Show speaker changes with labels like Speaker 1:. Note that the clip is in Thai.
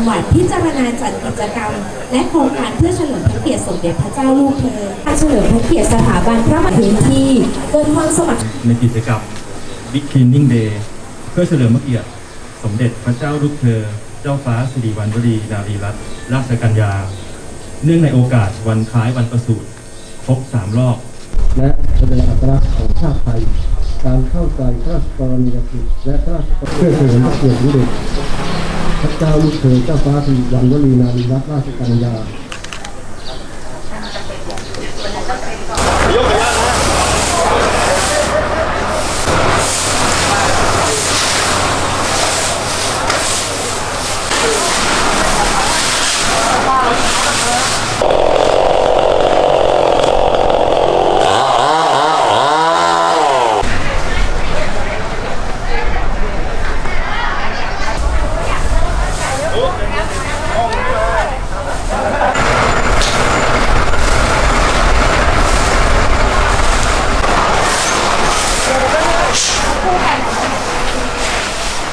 Speaker 1: งหวัดพิจารณาจัดกิจกรรม และโครงการเพื่อเฉลิมพระเกียรติสมเด็จพระเจ้าลูกเธอการเฉลิมพระเกียรติสถาบันพระมหาพื้นที่เกิดความสมัคร
Speaker 2: ในกิจกรรม Big Cleaning Day เพื่อเฉลิมพระเกียรติสมเด็จพระเจ้าลูกเธอ เจ้าฟ้าสิริวัณวรีนารีรัตน์ราชกัญญา เนื่องในโอกาสวันคล้ายวันประสูติครบสามรอบ
Speaker 3: และแสดงอัตลักษณ์ของชาติไทย การเข้าใจพระราชกรณียกิจและพระราชกรณียกิจเพื่อเฉลิมพระเกียรติเด็จ พระเจ้าลูกเธอเจ้าฟ้าสิริวัณวลีนารีรัตนราชกัญญา